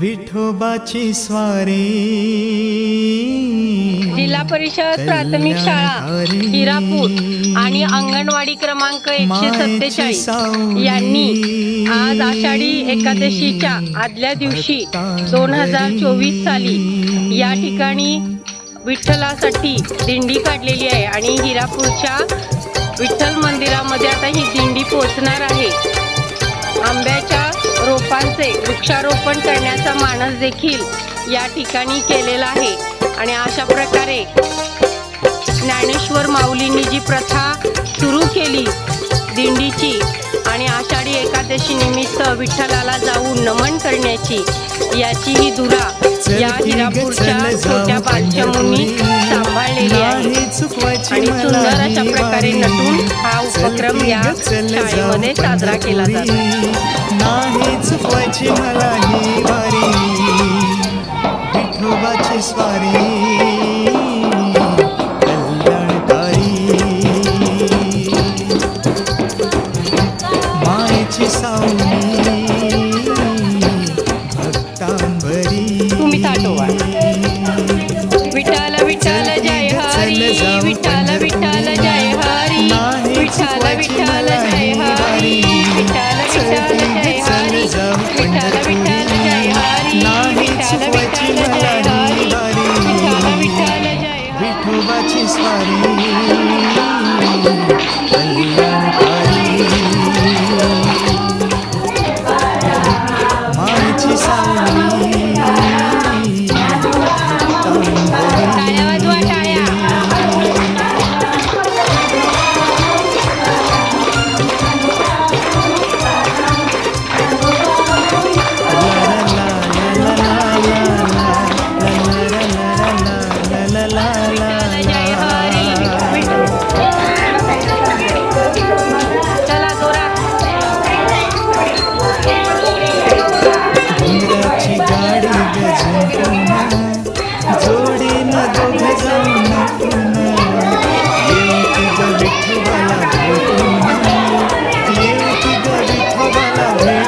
विठोबाची स्वारी. जिल्हा परिषद प्राथमिक शाळा हिरापूर आणि अंगणवाडी क्रमांक एकशे सत्तेचाळीस. यांनी आज आषाढी एकादशीच्या आदल्या दिवशी दोन हजार चोवीस साली या ठिकाणी विठ्ठलासाठी दिंडी काढलेली आहे आणि हिरापूरच्या विठ्ठल मंदिरामध्ये आता ही दिंडी पोहोचणार आहे. आंब्याच्या रोपांचे वृक्षारोपण करण्याचा मानस देखील या ठिकाणी केलेला आहे. आणि अशा प्रकारे ज्ञानेश्वर माऊलींनी जी प्रथा सुरू केली दिंडीची आणि आषाढी एकादशी निमित्त विठ्ठलाला जाऊन नमन करण्याची याची ही दुरा या हिरापूरच्या छोट्या बालचमूंनी सांभाळलेली आहे. आणि सुंदर अशा प्रकारे. नटून हा उपक्रम या शाळेमध्ये साजरा केला जातो. ही स्वारी. मायेची सावली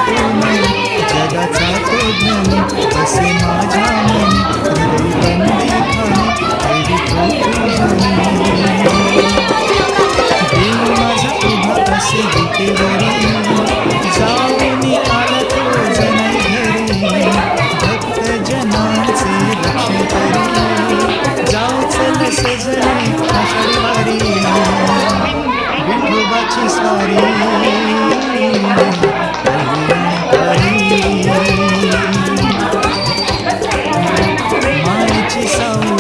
जगाचा तो धनी असे माझ्या so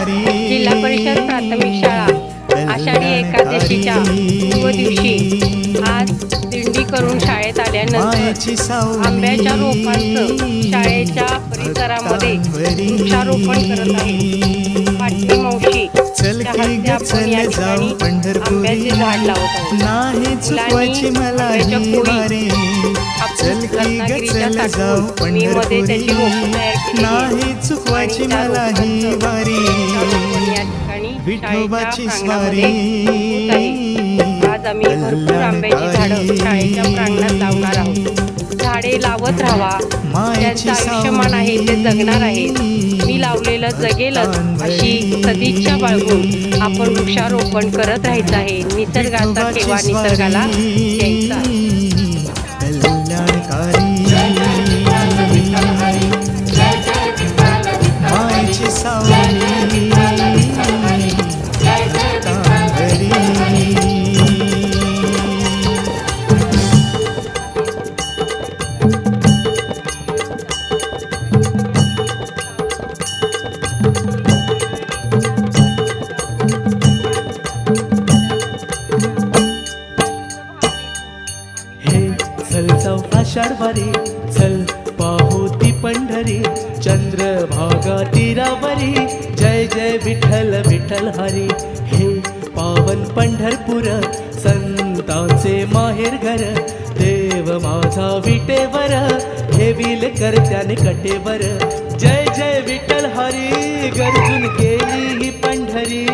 स्वारी जिल्हा परिषद प्राथमिक शाळा आषाढी एकादशीच्या पूर्व दिवशी आज दिंडी करून शाळेत आल्यानंतर आंब्याच्या रोपांचं शाळेच्या परिसरामध्ये वृक्षारोपण करत आहे. पाटणी मावशी चल या ठिकाणी आंब्याचे झाड लावत नाही चुकवायची मला चल की ग चल जाऊ त्याची पंढरपुरी. नाही चुकवायची मला ही वारी. विठोबाची स्वारी आहे. आज आम्ही भरपूर आंब्याची झाडं शाळेच्या प्रांगणात लावणार आहोत. झाड लावत राहावा ज्यांचं आयुष्यमान आहे ते जगणार आहेत. मी लावलेलं जगेलच अशी सदिच्छा बाळगून आपण वृक्षारोपण करत राहायचं आहे. निसर्गाचा ठेवा निसर्गाला मायेची सावली. चल जाऊ आषाढवारी चल पाहू ती पंढरी. चंद्रभागा तीरावरी। जय जय विठ्ठल विठ्ठल हरी। हे पावन पंढरपूर संतांचे माहेर घर। देव माझा विटेवर हे विल करत्याने कटेवर जय जय विठ्ठल हरी गरजून केली ही पंढरी।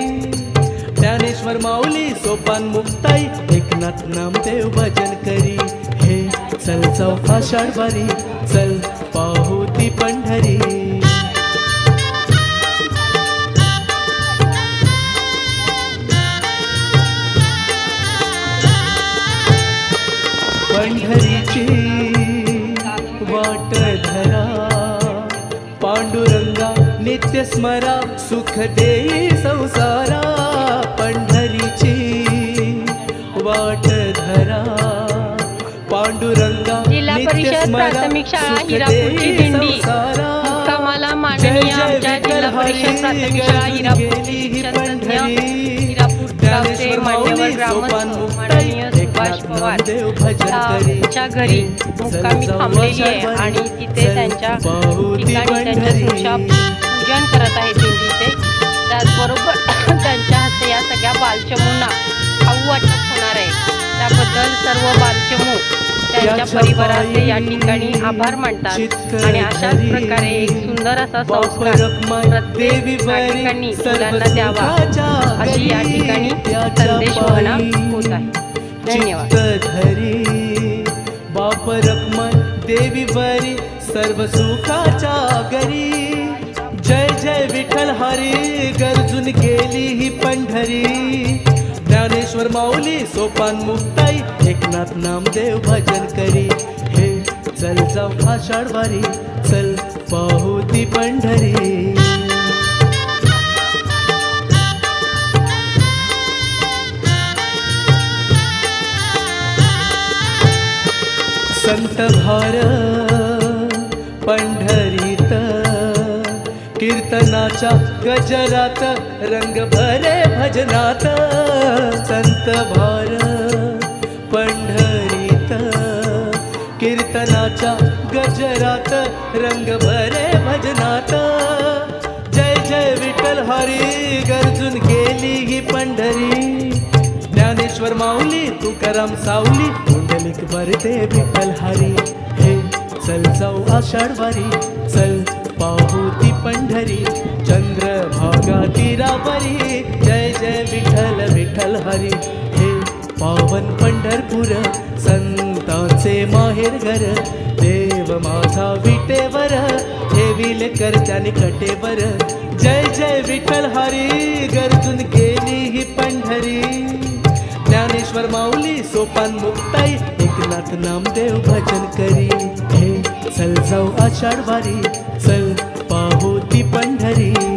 ज्ञानेश्वर माऊली सोपान मुक्ताई एकनाथ नामदेव भजन करी। हे चल जाऊ आषाढवारी चल पंढरी. पंढरीची वाट धरा पांडुरंगा नित्य स्मरा सुख देई संसारा. पंढरीची वाट धरा पांडुरंगा परिषद प्राथमिक शाळा हिरापूरची दिंडी. मुक्कामाला माननीय आमच्या जिल्हा परिषद प्राथमिक शाळा. हिरापूर गावचे मान्यवर ग्रामस्थ माननीय सुभाष पवार. त्यांच्या घरी मुक्कामी चल थांबलेली जाऊ आहे आणि तिथे त्यांच्या ठिकाणी पूजन करत दिंडीचे. त्याचबरोबर त्यांच्या हस्ते या सगळ्या बालचमूंना खाऊ वाटप होणार आहे. त्याबद्दल सर्व बालचमू त्यांच्या याच्या परिवाराचे या ठिकाणी आभार मानतात. आणि अशाच. प्रकारे एक सुंदर असा संस्कार प्रत्येक नागरिकांनी मुलांना द्यावा अशी या ठिकाणी संदेश पायी. होत आहे. धन्यवाद. बाप रखमान देवी वरी सर्व सुखाच्या घरी जय जय विठ्ठल हरी गरजून गेली ही पंढरी. ज्ञानेश्वर माऊली सोपान मुक्ताई एकनाथ नामदेव भजन करी. हे चल जाऊ आषाढवारी चल पाहू ती पंढरी. संत भार पंढरीत कीर्तनाच्या गजरात रंग भरे भजनात. संत भार कीर्तनाच्या गजरात रंग भरे भजनात. जय जय विठ्ठल हरी गरजून गेली ही पंढरी. ज्ञानेश्वर माऊली तुकाराम सावली कुंडलिक भरते विठ्ठल हरी. हे चल जाऊ आषाढवारी चल पाहू ती पंढरी. चंद्र भागा तीरावरी जय जय विठ्ठल विठ्ठल हरी. हे पावन पंढरपूर संतांचे माहेर घर देव माझा विटेवर ठेविल करत्याने कटेवर जय जय विठ्ठल हरी गरजून गेली ही पंढरी. ज्ञानेश्वर माऊली सोपान मुक्ताई एकनाथ नामदेव भजन करी. हे चल जाऊ आषाढवारी चल पाहू ती पंढरी.